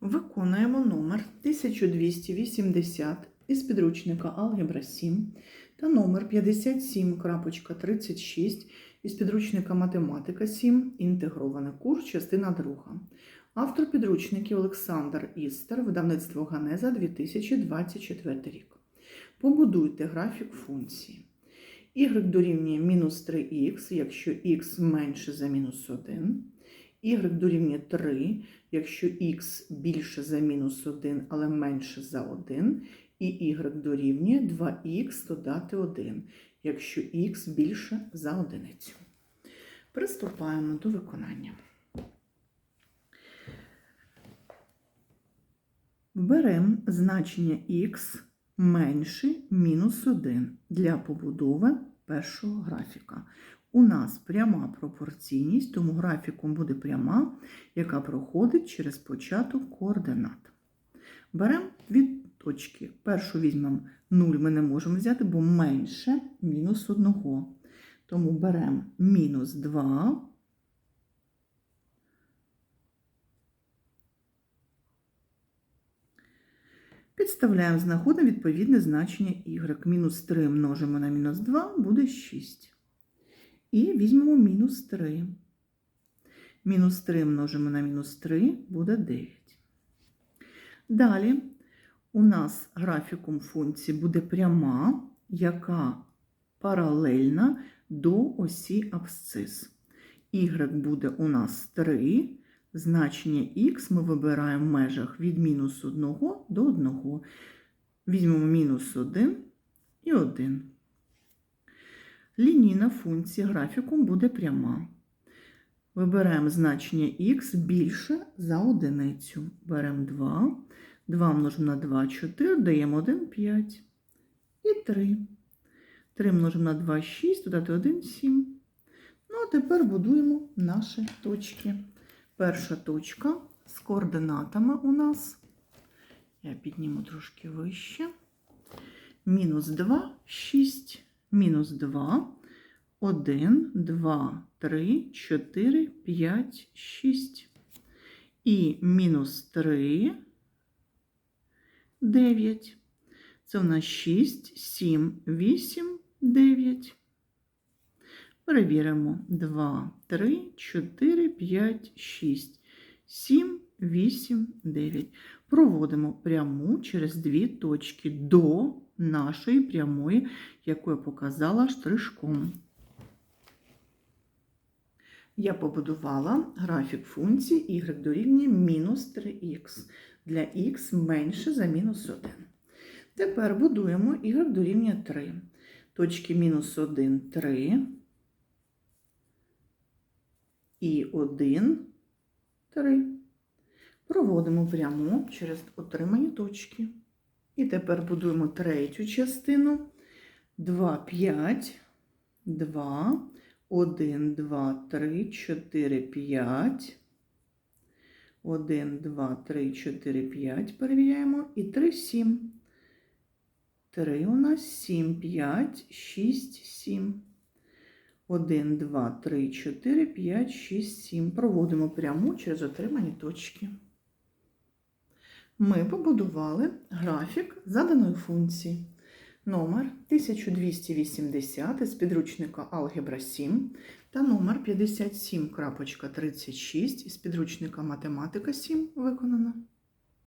Виконуємо номер 1280 із підручника Алгебра 7 та номер 57.36 із підручника Математика 7. Інтегрований курс, частина 2. Автор підручників Олександр Істер, видавництво Ганеза 2024 рік. Побудуйте графік функції. Y дорівнює мінус 3х, якщо х менше за мінус 1. Y дорівнює 3, якщо х більше за мінус 1, але менше за 1. І y дорівнює 2х додати 1, якщо х більше за одиницю. Приступаємо до виконання. Беремо значення х менше мінус 1 для побудови першого графіка. У нас пряма пропорційність, тому графіком буде пряма, яка проходить через початок координат. Беремо дві точки. Першу візьмемо 0, ми не можемо взяти, бо менше мінус 1. Тому беремо мінус 2. Підставляємо, знаходимо відповідне значення y. Мінус 3 множимо на мінус 2 буде 6. І візьмемо мінус 3. Мінус 3 множимо на мінус 3 буде 9. Далі у нас графіком функції буде пряма, яка паралельна до осі абсцис. Y буде у нас 3. Значення х ми вибираємо в межах від мінус 1 до 1. Візьмемо мінус 1 і 1. Лінійна функція графіком буде пряма. Вибираємо значення х більше за одиницю. Беремо 2. 2 множимо на 2 4, даємо 1 5. І 3. 3 множимо на 2 6, додати 1 7. Ну, а тепер будуємо наші точки. Перша точка з координатами у нас. Я підніму трошки вище. Мінус 2, 6, мінус 2, 1, 2, 3, 4, 5, 6. І мінус 3, 9. Це у нас 6, 7, 8, 9. Перевіримо 2, 3, 4, 5, 6, 7, 8, 9. Проводимо пряму через дві точки до нашої прямої, яку я показала штришком. Я побудувала графік функції y дорівнює мінус 3х для х менше за мінус 1. Тепер будуємо y дорівнює 3. Точки мінус 1, 3 і 1, 3. Проводимо пряму через отримані точки. І тепер будуємо третю частину. 2, 5, 2, 1, 2, 3, 4, 5. 1, 2, 3, 4, 5. Перевіряємо. І 3, 7. 3 у нас 7, 5, 6, 7. 1, 2, 3, 4, 5, 6, 7. Проводимо пряму через отримані точки. Ми побудували графік заданої функції. Номер 1280 з підручника Алгебра 7 та номер 57.36 із підручника Математика 7 виконано.